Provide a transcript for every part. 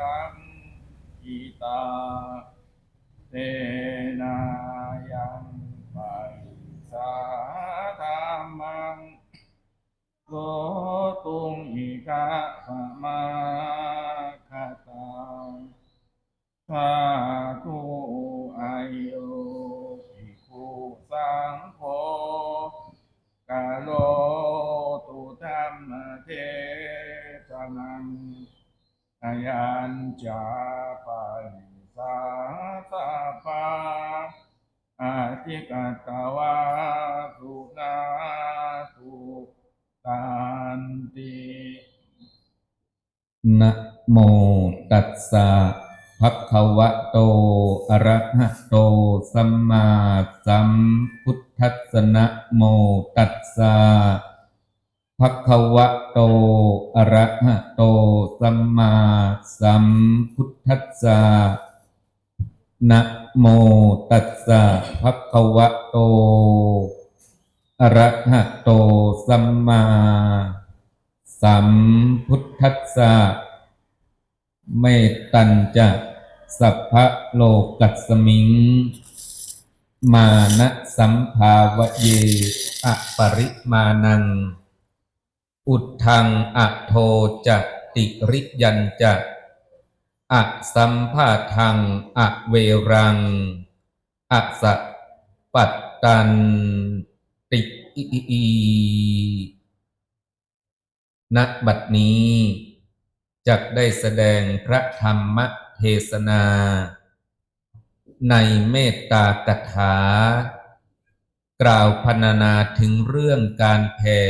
รังอิตาเตนายังปัสสาธรรมังโกตุงอิกะข ธิกตวาสุนาสุตันตินะโมตัสสะภะคะวะโต อะระหะโต สัมมาสัมพุทธัสสะนะโมตัสสะภะคะวะโต อะระหะโต สัมมาสัมพุทธัสสะ นะโมตัสสะภะคะวะโต อะระหะโต สัมมา สัมพุทธัสสะเมตัญจะสัพพะโลกัสสมิง มานะสัมภาวะเยอะปริมาณัง อุทธังอะโทจะติริยันจะ อะสัมภาทังอะเวรังอะสะปัตตันติอีณบัดนี้จักได้แสดงพระธรรมเทศนา ในเมตตากถา กล่าวพรรณนาถึงเรื่องการแผ่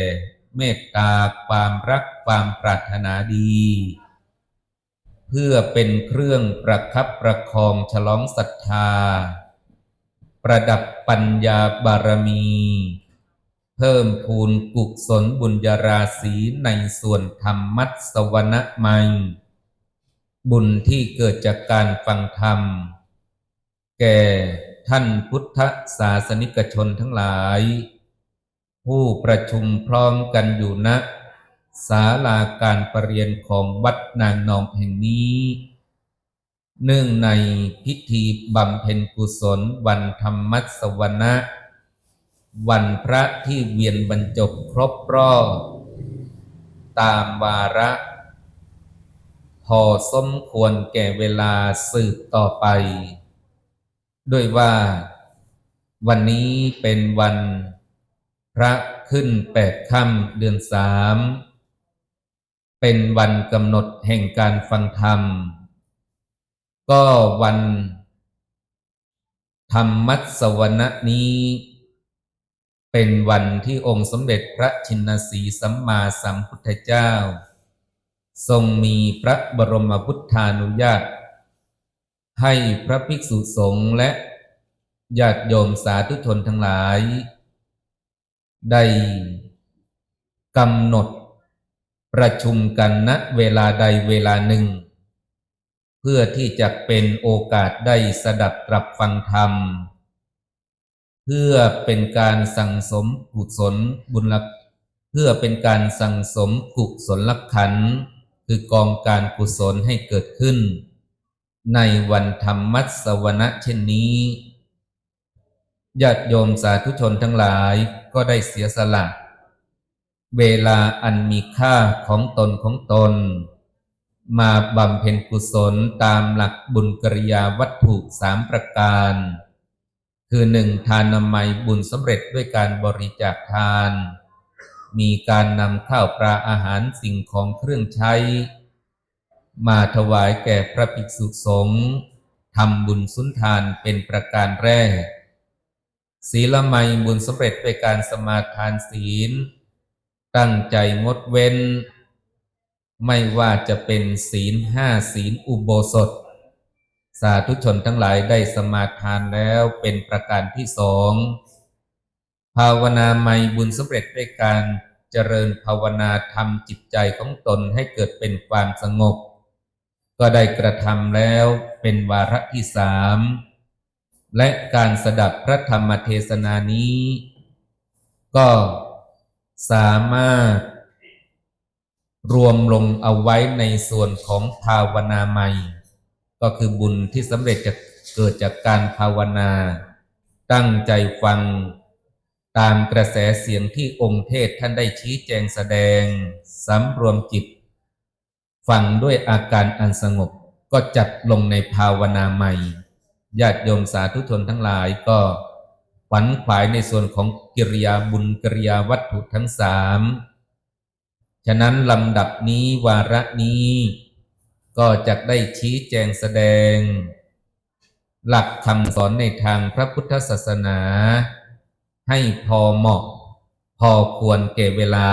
เมตตาความรักความปรารถนาดี เพื่อเป็นเครื่องประคับประคองฉลองศรัทธา ประดับปัญญาบารมี เพิ่มพูนกุศลบุญญาราศีในส่วนธรรมมัตสวรรมัย บุญที่เกิดจากการฟังธรรม แก่ท่านพุทธศาสนิกชนทั้งหลาย ผู้ประชุมพร้อมกันอยู่ณ ศาลาการประเรียนของวัดนางนอมแห่งนี้ เนื่องในพิธีบำเพ็ญกุศลวันธรรมัสวนะวันพระที่เวียนบรรจบครบรอบตามวาระ พอสมควรแก่เวลาสืบต่อไป ด้วยว่าวันนี้เป็นวันพระขึ้นแปดค่ำเดือนสาม เป็นวันกำหนดแห่งการฟังธรรม ก็วัน ธรรมมัสวนะนี้ เป็นวันที่องค์สมเด็จพระชินสีสัมมาสัมพุทธเจ้า ทรงมีพระบรมพุทธานุญาต ให้พระภิกษุสงฆ์และญาติโยมสาธุชนทั้งหลาย ได้กำหนด ประชุมกันณเวลาใดเวลาหนึ่ง เพื่อที่จะเป็นโอกาสได้สดับตรับฟังธรรม เพื่อเป็นการสั่งสมกุศลบุญลักเพื่อเป็นการสั่งสมกุศลลักขันคือกองการกุศลให้เกิดขึ้น ในวันธรรมมัสวนะเช่นนี้ญาติโยมสาธุชนทั้งหลายก็ได้เสียสละ เวลาอันมีค่าของตนของตน มาบำเพ็ญกุศลตามหลักบุญกริยาวัตถุสามประการ คือหนึ่งทานนามัยบุญสำเร็จด้วยการบริจาคทาน มีการนำข้าวปลาอาหารสิ่งของเครื่องใช้ มาถวายแก่พระภิกษุสงฆ์ทำบุญสุนทานเป็นประการแรก ศีลไมยบุญสำเร็จด้วยการสมาทานศีล ตั้งใจงดเว้น ไม่ว่าจะเป็นศีลห้าศีลอุโบสถ สาธุชนทั้งหลายได้สมาทานแล้วเป็นประการที่สองภาวนาไมยบุญสำเร็จด้วยการเจริญภาวนาทำจิตใจของตนให้เกิดเป็นความสงบ ก็ได้กระทำแล้วเป็นวาระที่สามและการสดับพระธรรมเทศนานี้ ก็ สามารถ รวมลงเอาไว้ในส่วนของภาวนาใหม่ ก็คือบุญที่สำเร็จจะเกิดจากการภาวนา ตั้งใจฟังตามกระแสเสียงที่องค์เทศท่านได้ชี้แจงแสดงสำรวมจิต ฟังด้วยอาการอันสงบก็จัดลงในภาวนาใหม่ญาติโยมสาธุชนทั้งหลายก็ ขวัญขวายในส่วนของกิริยาบุญกิริยาวัตถุทั้งสามฉะนั้นลำดับนี้วาระนี้ ก็จะได้ชี้แจงแสดง หลักคำสอนในทางพระพุทธศาสนา ให้พอเหมาะ พอควรแก่เวลา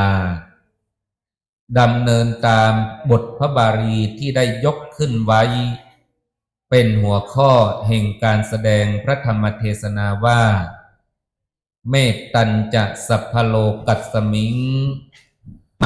ดำเนินตามบทพระบาลีที่ได้ยกขึ้นไว้ เป็นหัวข้อแห่งการแสดงพระธรรมเทศนาว่า เมตัญจะสัพพโลกัสมิง